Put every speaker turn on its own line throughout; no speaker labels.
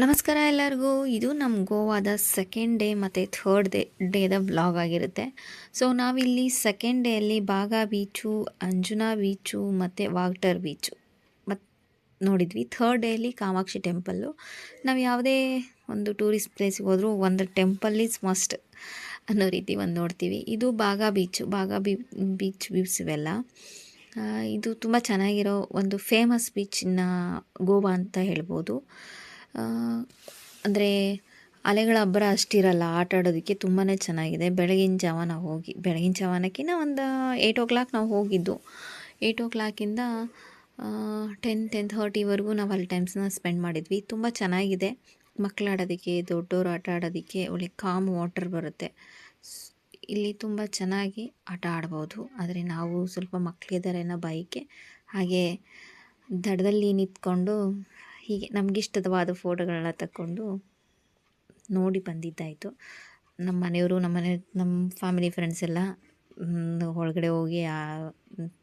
ನಮಸ್ಕಾರ ಎಲ್ಲರಿಗೂ. ಇದು ನಮ್ಮ ಗೋವಾದ ಸೆಕೆಂಡ್ ಡೇ ಮತ್ತು ಥರ್ಡ್ ಡೇ ಡೇದ ಬ್ಲಾಗ್ ಆಗಿರುತ್ತೆ. ಸೊ ನಾವಿಲ್ಲಿ ಸೆಕೆಂಡ್ ಡೇಯಲ್ಲಿ ಬಾಗಾ ಬೀಚು ಅಂಜುನಾ ಬೀಚು ಮತ್ತು ವಾಗ್ಟರ್ ಬೀಚು ಮತ್ತು ನೋಡಿದ್ವಿ. ಥರ್ಡ್ ಡೇಯಲ್ಲಿ ಕಾಮಾಕ್ಷಿ ಟೆಂಪಲ್ಲು ನಾವು ಯಾವುದೇ ಒಂದು ಟೂರಿಸ್ಟ್ ಪ್ಲೇಸಿಗೆ ಹೋದರೂ ಒಂದು ಟೆಂಪಲ್ ಈಸ್ ಮಸ್ಟ್ ಅನ್ನೋ ರೀತಿ ಒಂದು ನೋಡ್ತೀವಿ. ಇದು ಬಾಗಾ ಬೀಚು ಬಾಗಾ ಬೀ ಬೀಚ್ ವ್ಯೂಸ್ ಇವೆಲ್ಲ. ಇದು ತುಂಬ ಚೆನ್ನಾಗಿರೋ ಒಂದು ಫೇಮಸ್ ಬೀಚಿನ ಗೋವಾ ಅಂತ ಹೇಳ್ಬೋದು. ಅಂದರೆ ಅಲೆಗಳ ಅಬ್ಬರ ಅಷ್ಟಿರಲ್ಲ, ಆಟ ಆಡೋದಕ್ಕೆ ತುಂಬಾ ಚೆನ್ನಾಗಿದೆ. ಬೆಳಗಿನ ಜಾವ ನಾವು ಹೋಗಿ, ಬೆಳಗಿನ ಜಾವನಕ್ಕಿಂತ ಒಂದು ಏಯ್ಟ್ ಓ ಕ್ಲಾಕ್ ನಾವು ಹೋಗಿದ್ದು. ಏಯ್ಟ್ ಓ ಕ್ಲಾಕಿಂದ ಟೆನ್ ಟೆನ್ ಥರ್ಟಿವರೆಗೂ ನಾವು ಅಲ್ಲಿ ಟೈಮ್ಸ್ನ ಸ್ಪೆಂಡ್ ಮಾಡಿದ್ವಿ. ತುಂಬ ಚೆನ್ನಾಗಿದೆ. ಮಕ್ಕಳು ಆಡೋದಕ್ಕೆ ದೊಡ್ಡವರು ಆಟ ಆಡೋದಕ್ಕೆ, ಒಳ್ಳೆ ಕಾಮ್ ವಾಟರ್ ಬರುತ್ತೆ. ಇಲ್ಲಿ ತುಂಬ ಚೆನ್ನಾಗಿ ಆಟ ಆಡ್ಬೋದು. ಆದರೆ ನಾವು ಸ್ವಲ್ಪ ಮಕ್ಕಳಿದ್ದಾರೆ ಬೈಕೆ ಹಾಗೆ ದಡದಲ್ಲಿ ನಿಂತ್ಕೊಂಡು ಹೀಗೆ ನಮಗಿಷ್ಟವಾದ ಫೋಟೋಗಳನ್ನ ತಕ್ಕೊಂಡು ನೋಡಿ ಬಂದಿದ್ದಾಯಿತು. ನಮ್ಮ ಮನೆಯವರು ನಮ್ಮ ಮನೆ ನಮ್ಮ ಫ್ಯಾಮಿಲಿ ಫ್ರೆಂಡ್ಸ್ ಎಲ್ಲ ಒಳಗಡೆ ಹೋಗಿ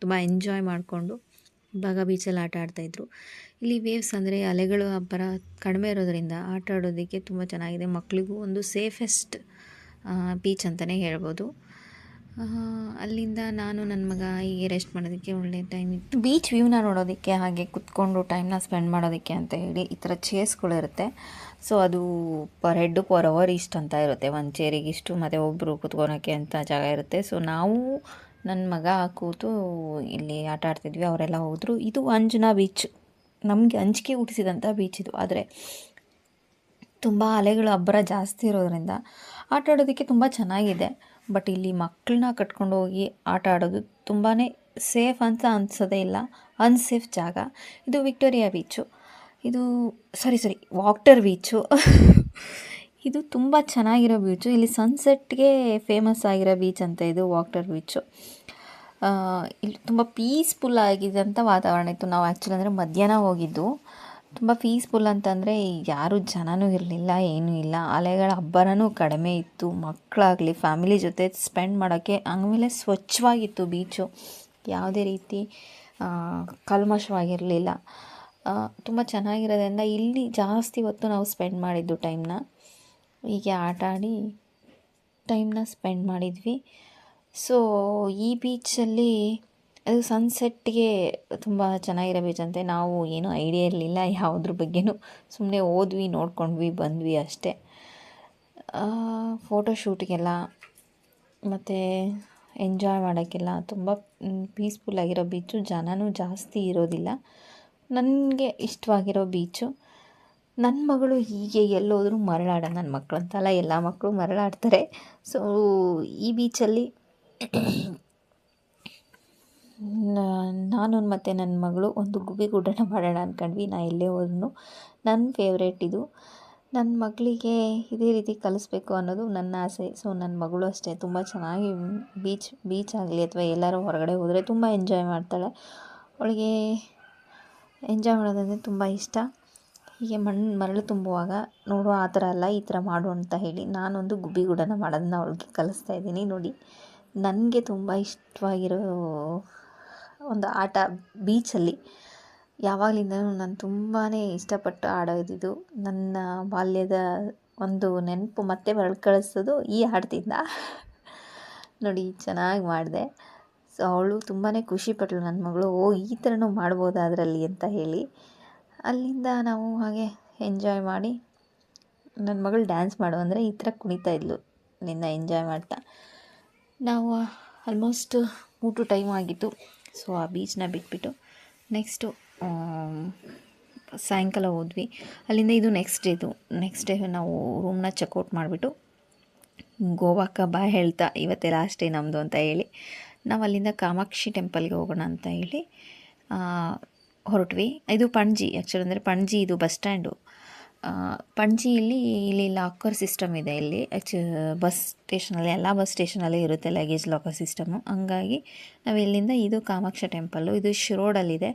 ತುಂಬ ಎಂಜಾಯ್ ಮಾಡಿಕೊಂಡು ಬಾಗ ಬೀಚಲ್ಲಿ ಆಟ ಆಡ್ತಾಯಿದ್ರು ಇಲ್ಲಿ ವೇವ್ಸ್ ಅಂದರೆ ಅಲೆಗಳು ಅಬ್ಬರ ಕಡಿಮೆ ಇರೋದರಿಂದ ಆಟ ಆಡೋದಕ್ಕೆ ತುಂಬ ಚೆನ್ನಾಗಿದೆ. ಮಕ್ಕಳಿಗೂ ಒಂದು ಸೇಫೆಸ್ಟ್ ಬೀಚ್ ಅಂತಲೇ ಹೇಳ್ಬೋದು. ಅಲ್ಲಿಂದ ನಾನು ನನ್ನ ಮಗ ಹೀಗೆ ರೆಸ್ಟ್ ಮಾಡೋದಕ್ಕೆ ಒಳ್ಳೆ ಟೈಮ್ ಇತ್ತು. ಬೀಚ್ ವ್ಯೂನ ನೋಡೋದಕ್ಕೆ ಹಾಗೆ ಕುತ್ಕೊಂಡು ಟೈಮ್ನ ಸ್ಪೆಂಡ್ ಮಾಡೋದಕ್ಕೆ ಅಂತ ಹೇಳಿ ಈ ಥರ ಚೇರ್ಸ್ಗಳಿರುತ್ತೆ ಸೊ ಅದು ಪರ್ ಹೆಡ್ ಪರ್ ಅವರ್ ಇಷ್ಟು ಅಂತ ಇರುತ್ತೆ. ಒಂದು ಚೇರಿಗೆ ಇಷ್ಟು, ಮತ್ತು ಒಬ್ಬರು ಕುತ್ಕೊಳೋಕ್ಕೆ ಅಂತ ಜಾಗ ಇರುತ್ತೆ. ಸೊ ನಾವು ನನ್ನ ಮಗ ಕೂತು ಇಲ್ಲಿ ಆಟ ಆಡ್ತಿದ್ವಿ, ಅವರೆಲ್ಲ ಹೋದರು. ಇದು ಅಂಜನಾ ಬೀಚ್ ನಮಗೆ ಅಂಜಿಕೆ ಹುಟ್ಟಿಸಿದಂಥ ಬೀಚ್ ಇದು. ಆದರೆ ತುಂಬ ಅಲೆಗಳು ಅಬ್ಬರ ಜಾಸ್ತಿ ಇರೋದ್ರಿಂದ ಆಟ ಆಡೋದಕ್ಕೆ ತುಂಬ ಚೆನ್ನಾಗಿದೆ. ಬಟ್ ಇಲ್ಲಿ ಮಕ್ಕಳನ್ನ ಕಟ್ಕೊಂಡು ಹೋಗಿ ಆಟ ಆಡೋದು ತುಂಬಾ ಸೇಫ್ ಅಂತ ಅನ್ಸೋದೇ ಇಲ್ಲ. ಅನ್ಸೇಫ್ ಜಾಗ. ಇದು ವಿಕ್ಟೋರಿಯಾ ಬೀಚು. ಇದು ಸಾರಿ ಸಾರಿ ವಾಕ್ಟರ್ ಬೀಚು. ಇದು ತುಂಬ ಚೆನ್ನಾಗಿರೋ ಬೀಚು. ಇಲ್ಲಿ ಸನ್ಸೆಟ್ಗೆ ಫೇಮಸ್ ಆಗಿರೋ ಬೀಚ್ ಅಂತ ಇದು ವಾಕ್ಟರ್ ಬೀಚು. ಇಲ್ಲಿ ತುಂಬ ಪೀಸ್ಫುಲ್ ಆಗಿದ್ದಂಥ ವಾತಾವರಣ ಇತ್ತು. ನಾವು ಆ್ಯಕ್ಚುಲಿ ಅಂದರೆ ಮಧ್ಯಾಹ್ನ ಹೋಗಿದ್ದು. ತುಂಬ ಪೀಸ್ಫುಲ್ ಅಂತಂದರೆ ಯಾರೂ ಜನನೂ ಇರಲಿಲ್ಲ, ಏನೂ ಇಲ್ಲ. ಅಲೆಗಳ ಅಬ್ಬರನೂ ಕಡಿಮೆ ಇತ್ತು. ಮಕ್ಕಳಾಗಲಿ ಫ್ಯಾಮಿಲಿ ಜೊತೆ ಸ್ಪೆಂಡ್ ಮಾಡೋಕ್ಕೆ ಆಮೇಲೆ ಸ್ವಚ್ಛವಾಗಿತ್ತು ಬೀಚು ಯಾವುದೇ ರೀತಿ ಕಲ್ಮಶವಾಗಿರಲಿಲ್ಲ. ತುಂಬ ಚೆನ್ನಾಗಿರೋದ್ರಿಂದ ಇಲ್ಲಿ ಜಾಸ್ತಿ ಹೊತ್ತು ನಾವು ಸ್ಪೆಂಡ್ ಮಾಡಿದ್ದು ಟೈಮ್ನ ಹೀಗೆ ಆಟ ಆಡಿ ಟೈಮ್ನ ಸ್ಪೆಂಡ್ ಮಾಡಿದ್ವಿ. ಸೊ ಈ ಬೀಚಲ್ಲಿ ಅದು ಸನ್ಸೆಟ್ಗೆ ತುಂಬ ಚೆನ್ನಾಗಿರೋ ಬೀಚ್ ನಾವು ಏನೂ ಐಡಿಯಾ ಇರಲಿಲ್ಲ, ಯಾವುದ್ರ ಬಗ್ಗೆನೂ. ಸುಮ್ಮನೆ ಓದ್ವಿ, ನೋಡ್ಕೊಂಡ್ವಿ, ಬಂದ್ವಿ ಅಷ್ಟೇ. ಫೋಟೋಶೂಟ್ಗೆಲ್ಲ ಮತ್ತು ಎಂಜಾಯ್ ಮಾಡೋಕ್ಕೆಲ್ಲ ತುಂಬ ಪೀಸ್ಫುಲ್ ಆಗಿರೋ ಬೀಚು ಜನನೂ ಜಾಸ್ತಿ ಇರೋದಿಲ್ಲ. ನನಗೆ ಇಷ್ಟವಾಗಿರೋ ಬೀಚು ನನ್ನ ಮಗಳು ಹೀಗೆ ಎಲ್ಲೋದ್ರೂ ಮರಳಾಡ ನನ್ನ ಮಕ್ಕಳು ಅಂತಲ್ಲ ಎಲ್ಲ ಮಕ್ಕಳು ಮರಳಾಡ್ತಾರೆ. ಸೊ ಈ ಬೀಚಲ್ಲಿ ನಾನು ಮತ್ತು ನನ್ನ ಮಗಳು ಒಂದು ಗುಬಿ ಗುಡ್ಡನ ಮಾಡೋಣ ಅಂದ್ಕೊಂಡ್ವಿ ನಾ ಎಲ್ಲೇ ಹೋದ್ರೂ ನನ್ನ ಫೇವ್ರೇಟ್ ಇದು. ನನ್ನ ಮಗಳಿಗೆ ಇದೇ ರೀತಿ ಕಲಿಸ್ಬೇಕು ಅನ್ನೋದು ನನ್ನ ಆಸೆ. ಸೊ ನನ್ನ ಮಗಳು ಅಷ್ಟೇ. ತುಂಬ ಚೆನ್ನಾಗಿ ಬೀಚ್ ಬೀಚ್ ಆಗಲಿ ಅಥವಾ ಎಲ್ಲರೂ ಹೊರಗಡೆ ಹೋದರೆ ತುಂಬ ಎಂಜಾಯ್ ಮಾಡ್ತಾಳೆ. ಅವಳಿಗೆ ಎಂಜಾಯ್ ಮಾಡೋದಂದರೆ ತುಂಬ ಇಷ್ಟ. ಹೀಗೆ ಮಣ್ಣು ಮರಳು ತುಂಬುವಾಗ ನೋಡು ಆ ಥರ ಅಲ್ಲ, ಈ ಥರ ಮಾಡು ಅಂತ ಹೇಳಿ ನಾನೊಂದು ಗುಬ್ಬಿ ಗುಡನ ಮಾಡೋದನ್ನ ಅವಳಿಗೆ ಕಲಿಸ್ತಾ ಇದ್ದೀನಿ. ನೋಡಿ, ನನಗೆ ತುಂಬ ಇಷ್ಟವಾಗಿರೋ ಒಂದು ಆಟ ಬೀಚಲ್ಲಿ. ಯಾವಾಗಲಿಂದನೂ ನಾನು ತುಂಬಾ ಇಷ್ಟಪಟ್ಟು ಆಡೋದಿದ್ದು ನನ್ನ ಬಾಲ್ಯದ ಒಂದು ನೆನಪು ಮತ್ತೆ ಮರಳಿ ಈ ಆಟದಿಂದ. ನೋಡಿ, ಚೆನ್ನಾಗಿ ಮಾಡಿದೆ. ಸೊ, ಅವಳು ತುಂಬಾ ಖುಷಿಪಟ್ಟಳು ನನ್ನ ಮಗಳು. ಓ, ಈ ಥರನೂ ಮಾಡ್ಬೋದು ಅದರಲ್ಲಿ ಅಂತ ಹೇಳಿ. ಅಲ್ಲಿಂದ ನಾವು ಹಾಗೆ ಎಂಜಾಯ್ ಮಾಡಿ, ನನ್ನ ಮಗಳು ಡ್ಯಾನ್ಸ್ ಮಾಡು ಅಂದರೆ ಈ ಥರ ಕುಣಿತಾ ಇದ್ಲು ನಿನ್ನ ಎಂಜಾಯ್ ಮಾಡ್ತಾ. ನಾವು ಆಲ್ಮೋಸ್ಟ್ ಊಟ ಟೈಮ್ ಆಗಿತ್ತು. ಸೊ ಆ ಬೀಚನ್ನ ಬಿಟ್ಬಿಟ್ಟು ನೆಕ್ಸ್ಟು ಸಾಯಂಕಾಲ ಹೋದ್ವಿ. ಅಲ್ಲಿಂದ ಇದು ನೆಕ್ಸ್ಟ್ ಡೇದು ನೆಕ್ಸ್ಟ್ ಡೇ ನಾವು ರೂಮ್ನ ಚೆಕ್ಔಟ್ ಮಾಡಿಬಿಟ್ಟು ಗೋವಾಕ್ಕೆ ಬಾ ಹೇಳ್ತಾ, ಇವತ್ತೇ ಲಾಸ್ಟ್ ಡೇ ನಮ್ಮದು ಅಂತ ಹೇಳಿ ನಾವು ಅಲ್ಲಿಂದ ಕಾಮಾಕ್ಷಿ ಟೆಂಪಲ್ಗೆ ಹೋಗೋಣ ಅಂತ ಹೇಳಿ ಹೊರಟ್ವಿ. ಇದು ಪಣಜಿ ಆ್ಯಕ್ಚುಲಿ ಅಂದರೆ ಪಣಜಿ, ಇದು ಬಸ್ ಸ್ಟ್ಯಾಂಡು ಪಣಜಿಯಲ್ಲಿ ಇಲ್ಲಿ ಲಾಕರ್ ಸಿಸ್ಟಮ್ ಇದೆ. ಇಲ್ಲಿ ಆ್ಯಕ್ಚು ಬಸ್ ಸ್ಟೇಷನಲ್ಲಿ, ಎಲ್ಲ ಬಸ್ ಸ್ಟೇಷನಲ್ಲಿ ಇರುತ್ತೆ ಲಗೇಜ್ ಲಾಕರ್ ಸಿಸ್ಟಮು. ಹಂಗಾಗಿ ನಾವು ಇಲ್ಲಿಂದ ಇದು ಕಾಮಾಕ್ಷ ಟೆಂಪಲ್ಲು, ಇದು ಶಿರೋಡಲ್ಲಿದೆ.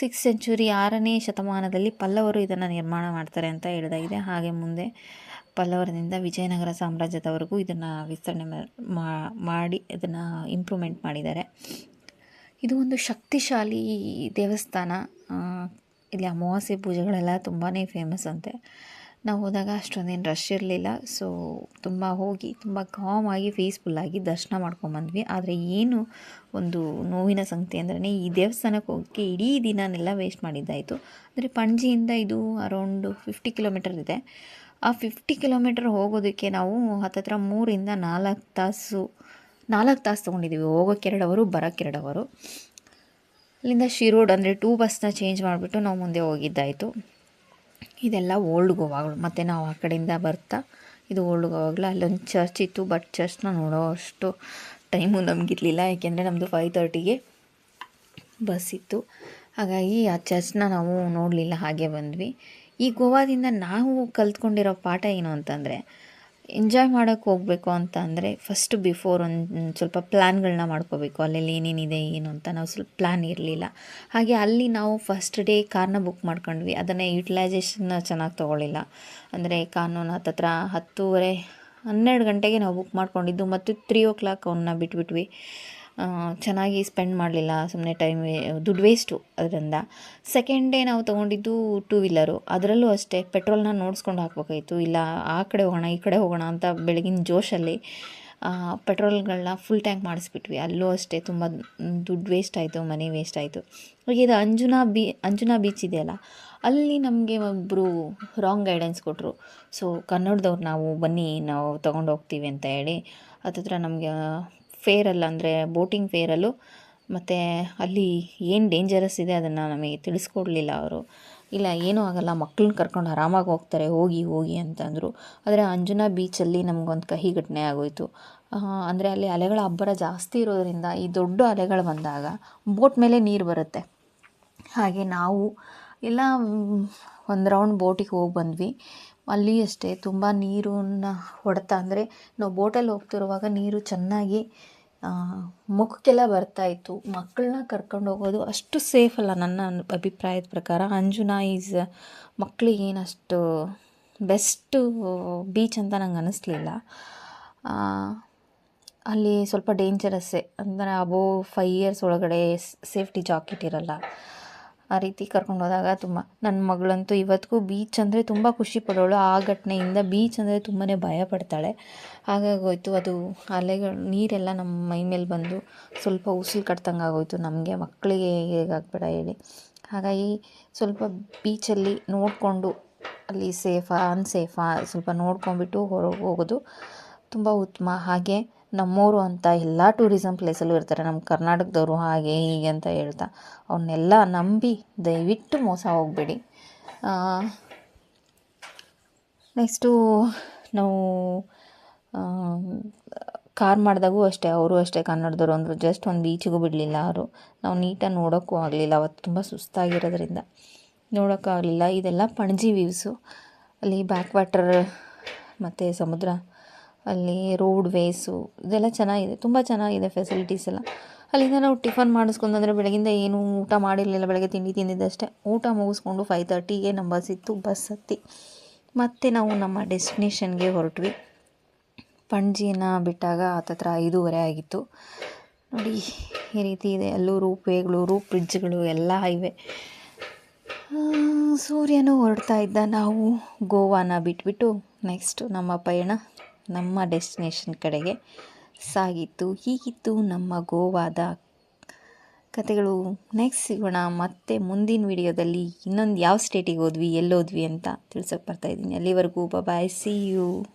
ಸಿಕ್ಸ್ ಸೆಂಚುರಿ ಆರನೇ ಶತಮಾನದಲ್ಲಿ ಪಲ್ಲವರು ಇದನ್ನು ನಿರ್ಮಾಣ ಮಾಡ್ತಾರೆ ಅಂತ ಹೇಳಿದಾಗಿದೆ. ಹಾಗೆ ಮುಂದೆ ಪಲ್ಲವರದಿಂದ ವಿಜಯನಗರ ಸಾಮ್ರಾಜ್ಯದವರೆಗೂ ಇದನ್ನು ವಿಸ್ತರಣೆ ಮಾಡಿ, ಇದನ್ನು ಇಂಪ್ರೂವ್ಮೆಂಟ್ ಮಾಡಿದ್ದಾರೆ. ಇದು ಒಂದು ಶಕ್ತಿಶಾಲಿ ದೇವಸ್ಥಾನ. ಇಲ್ಲಿ ಅಮಾವಾಸ್ಯೆ ಪೂಜೆಗಳೆಲ್ಲ ತುಂಬಾ ಫೇಮಸ್ ಅಂತೆ. ನಾವು ಹೋದಾಗ ಅಷ್ಟೊಂದೇನು ರಶ್ ಇರಲಿಲ್ಲ. ಸೊ ತುಂಬ ಹೋಗಿ, ತುಂಬ ಕಾಮಾಗಿ ಪೀಸ್ಫುಲ್ಲಾಗಿ ದರ್ಶನ ಮಾಡ್ಕೊಂಬಂದ್ವಿ ಆದರೆ ಏನು ಒಂದು ನೋವಿನ ಸಂಗತಿ ಅಂದ್ರೆ ಈ ದೇವಸ್ಥಾನಕ್ಕೆ ಹೋಗೋಕ್ಕೆ ಇಡೀ ದಿನನೆಲ್ಲ ವೇಸ್ಟ್ ಮಾಡಿದ್ದಾಯಿತು. ಅಂದರೆ ಪಣಜಿಯಿಂದ ಇದು ಅರೌಂಡ್ ಫಿಫ್ಟಿ ಕಿಲೋಮೀಟರ್ ಇದೆ. ಆ ಫಿಫ್ಟಿ ಕಿಲೋಮೀಟರ್ ಹೋಗೋದಕ್ಕೆ ನಾವು ಹತ್ತತ್ರ ಮೂರಿಂದ ನಾಲ್ಕು ತಾಸು ನಾಲ್ಕು ತಾಸು ತೊಗೊಂಡಿದ್ದೀವಿ ಹೋಗೋಕ್ಕೆ ಎರಡು ಅವರು ಬರೋಕ್ಕೆ ಎರಡು ಅಲ್ಲಿಂದ ಶಿರೋಡ್ ಅಂದರೆ ಟೂ ಬಸ್ನ ಚೇಂಜ್ ಮಾಡಿಬಿಟ್ಟು ನಾವು ಮುಂದೆ ಹೋಗಿದ್ದಾಯಿತು. ಇದೆಲ್ಲ ಓಲ್ಡ್ ಗೋವಾಗಳು ಮತ್ತು ನಾವು ಆ ಕಡೆಯಿಂದ ಬರ್ತಾ, ಇದು ಓಲ್ಡ್ ಗೋವಾಗಳು ಅಲ್ಲೊಂದು ಚರ್ಚ್ ಇತ್ತು ಬಟ್ ಚರ್ಚ್ನ ನೋಡೋ ಅಷ್ಟು ಟೈಮು ನಮಗಿರಲಿಲ್ಲ. ಯಾಕೆಂದರೆ ನಮ್ಮದು ಫೈವ್ ತರ್ಟಿಗೆ ಬಸ್ ಇತ್ತು. ಹಾಗಾಗಿ ಆ ಚರ್ಚ್ನ ನಾವು ನೋಡಲಿಲ್ಲ, ಹಾಗೆ ಬಂದ್ವಿ. ಈ ಗೋವಾದಿಂದ ನಾವು ಕಲ್ತ್ಕೊಂಡಿರೋ ಪಾಠ ಏನು ಅಂತಂದರೆ ಎಂಜಾಯ್ ಮಾಡೋಕ್ಕೆ ಹೋಗಬೇಕು ಅಂತ ಅಂದರೆ ಫಸ್ಟ್ ಬಿಫೋರ್ ಒಂದು ಸ್ವಲ್ಪ ಪ್ಲ್ಯಾನ್ಗಳನ್ನ ಮಾಡ್ಕೋಬೇಕು. ಅಲ್ಲೆಲ್ಲಿ ಏನೇನಿದೆ, ಏನು ಅಂತ ನಾವು ಸ್ವಲ್ಪ ಪ್ಲ್ಯಾನ್ ಇರಲಿಲ್ಲ. ಹಾಗೆ ಅಲ್ಲಿ ನಾವು ಫಸ್ಟ್ ಡೇ ಕಾರ್ನ ಬುಕ್ ಮಾಡ್ಕೊಂಡ್ವಿ. ಅದನ್ನು ಯುಟಿಲೈಸೇಷನ್ ಚೆನ್ನಾಗಿ ತೊಗೊಳ್ಳಿಲ್ಲ ಅಂದರೆ ಕಾನೂನು ಹತ್ತತ್ರ ಹತ್ತೂವರೆ, ಹನ್ನೆರಡು ಗಂಟೆಗೆ ನಾವು ಬುಕ್ ಮಾಡ್ಕೊಂಡಿದ್ದು. ಮತ್ತು ತ್ರೀ ಓ ಕ್ಲಾಕ್ ಅವನ್ನ ಬಿಟ್ಬಿಟ್ವಿ. ಚೆನ್ನಾಗಿ ಸ್ಪೆಂಡ್ ಮಾಡಲಿಲ್ಲ ಸುಮ್ಮನೆ ಟೈಮ್ ದುಡ್ಡು ವೇಸ್ಟು ಅದರಿಂದ. ಸೆಕೆಂಡ್ ಡೇ ನಾವು ತೊಗೊಂಡಿದ್ದು ಟೂ ವೀಲರು ಅದರಲ್ಲೂ ಅಷ್ಟೇ ಪೆಟ್ರೋಲ್ನ ನೋಡಿಸ್ಕೊಂಡು ಹಾಕ್ಬೇಕಾಯಿತು. ಇಲ್ಲ, ಆ ಕಡೆ ಹೋಗೋಣ, ಈ ಕಡೆ ಹೋಗೋಣ ಅಂತ ಬೆಳಗಿನ ಜೋಶಲ್ಲಿ ಪೆಟ್ರೋಲ್ಗಳನ್ನ ಫುಲ್ ಟ್ಯಾಂಕ್ ಮಾಡಿಸ್ಬಿಟ್ವಿ. ಅಲ್ಲೂ ಅಷ್ಟೇ, ತುಂಬ ದುಡ್ಡು ವೇಸ್ಟ್ ಆಯಿತು, ಮನಿ ವೇಸ್ಟ್ ಆಯಿತು. ಇದು ಅಂಜುನಾ ಬೀ, ಅಂಜುನಾ ಬೀಚ್ ಇದೆಯಲ್ಲ ಅಲ್ಲಿ ನಮಗೆ ಒಬ್ಬರು ರಾಂಗ್ ಗೈಡೆನ್ಸ್ ಕೊಟ್ಟರು ಸೊ ಕನ್ನಡದವ್ರು ನಾವು ಬನ್ನಿ, ನಾವು ತೊಗೊಂಡು ಹೋಗ್ತೀವಿ ಅಂತ ಹೇಳಿ ಅದತ್ರ ನಮಗೆ ಫೇರಲ್ಲ ಅಂದರೆ ಬೋಟಿಂಗ್ ಫೇರಲ್ಲೂ ಮತ್ತು ಅಲ್ಲಿ ಏನು ಡೇಂಜರಸ್ ಇದೆ ಅದನ್ನು ನಮಗೆ ತಿಳಿಸ್ಕೊಡ್ಲಿಲ್ಲ ಅವರು. ಇಲ್ಲ, ಏನೂ ಆಗಲ್ಲ, ಮಕ್ಳನ್ನ ಕರ್ಕೊಂಡು ಆರಾಮಾಗಿ ಹೋಗ್ತಾರೆ, ಹೋಗಿ ಹೋಗಿ ಅಂತಂದರು. ಆದರೆ ಅಂಜುನಾ ಬೀಚಲ್ಲಿ ನಮಗೊಂದು ಕಹಿ ಘಟನೆ ಆಗೋಯಿತು. ಅಂದರೆ ಅಲ್ಲಿ ಅಲೆಗಳ ಅಬ್ಬರ ಜಾಸ್ತಿ ಇರೋದರಿಂದ ಈ ದೊಡ್ಡ ಅಲೆಗಳು ಬಂದಾಗ ಬೋಟ್ ಮೇಲೆ ನೀರು ಬರುತ್ತೆ. ಹಾಗೆ ನಾವು ಎಲ್ಲ ಒಂದು ರೌಂಡ್ ಬೋಟಿಗೆ ಹೋಗಿ ಬಂದ್ವಿ. ಅಲ್ಲಿ ಅಷ್ಟೇ ತುಂಬ ನೀರನ್ನು ಹೊಡೆತ ಅಂದರೆ ನಾವು ಬೋಟಲ್ಲಿ ಹೋಗ್ತಿರುವಾಗ ನೀರು ಚೆನ್ನಾಗಿ ಮುಖಕ್ಕೆಲ್ಲ ಬರ್ತಾಯಿತ್ತು ಮಕ್ಕಳನ್ನ ಕರ್ಕೊಂಡು ಹೋಗೋದು ಅಷ್ಟು ಸೇಫ್ ಅಲ್ಲ ನನ್ನ ಅಭಿಪ್ರಾಯದ ಪ್ರಕಾರ. ಅಂಜುನಾ ಈಸ್ ಮಕ್ಕಳಿಗೇನಷ್ಟು ಬೆಸ್ಟು ಬೀಚ್ ಅಂತ ನಂಗೆ ಅನ್ನಿಸ್ಲಿಲ್ಲ ಅಲ್ಲಿ ಸ್ವಲ್ಪ ಡೇಂಜರಸ್ಸೇ ಅಂದರೆ ಅಬೋವ್ ಫೈವ್ ಇಯರ್ಸ್ ಒಳಗಡೆ ಸೇಫ್ಟಿ ಜಾಕೆಟ್ ಇರಲ್ಲ. ಆ ರೀತಿ ಕರ್ಕೊಂಡು ಹೋದಾಗ ತುಂಬ ನನ್ನ ಮಗಳಂತೂ ಇವತ್ತಿಗೂ ಬೀಚ್ ಅಂದರೆ ತುಂಬ ಖುಷಿ ಪಡೋಳು. ಆ ಘಟನೆಯಿಂದ ಬೀಚ್ ಅಂದರೆ ತುಂಬಾ ಭಯ ಪಡ್ತಾಳೆ. ಹಾಗಾಗೋಯ್ತು, ಅದು ಅಲೆಗಳು, ನೀರೆಲ್ಲ ನಮ್ಮ ಮೈ ಮೇಲೆ ಬಂದು ಸ್ವಲ್ಪ ಉಸಿಲು ಕಟ್ದಂಗೆ ಆಗೋಯ್ತು ನಮಗೆ. ಮಕ್ಕಳಿಗೆ ಹೇಗಾಗ್ಬೇಡ ಹೇಳಿ. ಹಾಗಾಗಿ ಸ್ವಲ್ಪ ಬೀಚಲ್ಲಿ ನೋಡಿಕೊಂಡು, ಅಲ್ಲಿ ಸೇಫಾ ಅನ್ಸೇಫಾ ಸ್ವಲ್ಪ ನೋಡ್ಕೊಂಡ್ಬಿಟ್ಟು ಹೊರಗೆ ಹೋಗೋದು ತುಂಬ ಉತ್ತಮ. ಹಾಗೆ ನಮ್ಮವರು ಅಂತ ಎಲ್ಲ ಟೂರಿಸಮ್ ಪ್ಲೇಸಲ್ಲೂ ಇರ್ತಾರೆ. ನಮ್ಮ ಕರ್ನಾಟಕದವರು ಹಾಗೆ ಹೀಗೆ ಅಂತ ಹೇಳ್ತಾ ಅವನ್ನೆಲ್ಲ ನಂಬಿ ದಯವಿಟ್ಟು ಮೋಸ ಹೋಗಬೇಡಿ. ನೆಕ್ಸ್ಟು ನಾವು ಕಾರ್ ಮಾಡಿದಾಗೂ ಅಷ್ಟೇ, ಅವರು ಅಷ್ಟೇ ಕನ್ನಡದವರು ಅಂದರು. ಜಸ್ಟ್ ಒಂದು ಬೀಚಿಗೂ ಬಿಡಲಿಲ್ಲ ಅವರು. ನಾವು ನೀಟಾಗಿ ನೋಡೋಕ್ಕೂ ಆಗಲಿಲ್ಲ. ಅವತ್ತು ತುಂಬ ಸುಸ್ತಾಗಿರೋದ್ರಿಂದ ನೋಡೋಕ್ಕಾಗಲಿಲ್ಲ ಇದೆಲ್ಲ ಪಣಜಿ ವ್ಯೂಸು ಅಲ್ಲಿ ಬ್ಯಾಕ್ ವಾಟರ್ ಮತ್ತು ಸಮುದ್ರ ಅಲ್ಲಿ ರೋಡ್ ವೇಸು ಇದೆಲ್ಲ ಚೆನ್ನಾಗಿದೆ, ತುಂಬ ಚೆನ್ನಾಗಿದೆ ಫೆಸಿಲಿಟೀಸ್ ಎಲ್ಲ. ಅಲ್ಲಿಂದ ನಾವು ಟಿಫನ್ ಮಾಡಿಸ್ಕೊಂಡಂದರೆ ಬೆಳಗಿಂದ ಏನೂ ಊಟ ಮಾಡಿರಲಿಲ್ಲ, ಬೆಳಗ್ಗೆ ತಿಂಡಿ ತಿಂದಿದ್ದಷ್ಟೇ. ಊಟ ಮುಗಿಸ್ಕೊಂಡು ಫೈವ್ ತರ್ಟಿಗೆ ನಮ್ಮ ಬಸ್ ಇತ್ತು ಬಸ್ ಹತ್ತಿ. ಮತ್ತು ನಾವು ನಮ್ಮ ಡೆಸ್ಟಿನೇಷನ್ಗೆ ಹೊರಟ್ವಿ. ಪಣಜಿನ ಬಿಟ್ಟಾಗ ಹತ್ತತ್ರ ಐದೂವರೆ ಆಗಿತ್ತು. ನೋಡಿ, ಈ ರೀತಿ ಇದೆ. ಅಲ್ಲೂ ರೂಪ್ ವೇಗಳು ರೂಪ್ ಬ್ರಿಡ್ಜ್ಗಳು ಎಲ್ಲ ಇವೆ. ಸೂರ್ಯನೂ ಹೊರಡ್ತಾ ಇದ್ದ. ನಾವು ಗೋವಾನ ಬಿಟ್ಬಿಟ್ಟು ನೆಕ್ಸ್ಟ್ ನಮ್ಮ ಪಯಣ. ನಮ್ಮ ಡೆಸ್ಟಿನೇಷನ್ ಕಡೆಗೆ ಸಾಗಿತ್ತು. ಹೀಗಿತ್ತು ನಮ್ಮ ಗೋವಾದ ಕತೆಗಳು. ನೆಕ್ಸ್ಟ್ ಸಿಗೋಣ ಮತ್ತೆ ಮುಂದಿನ ವಿಡಿಯೋದಲ್ಲಿ. ಇನ್ನೊಂದು ಯಾವ ಸ್ಟೇಟಿಗೆ ಹೋದ್ವಿ ಎಲ್ಲೋದ್ವಿ ಅಂತ ತಿಳ್ಸೋಕೆ ಬರ್ತಾಯಿದ್ದೀನಿ ಅಲ್ಲಿವರೆಗೂ ಬಾಯ್ ಸಿ ಯು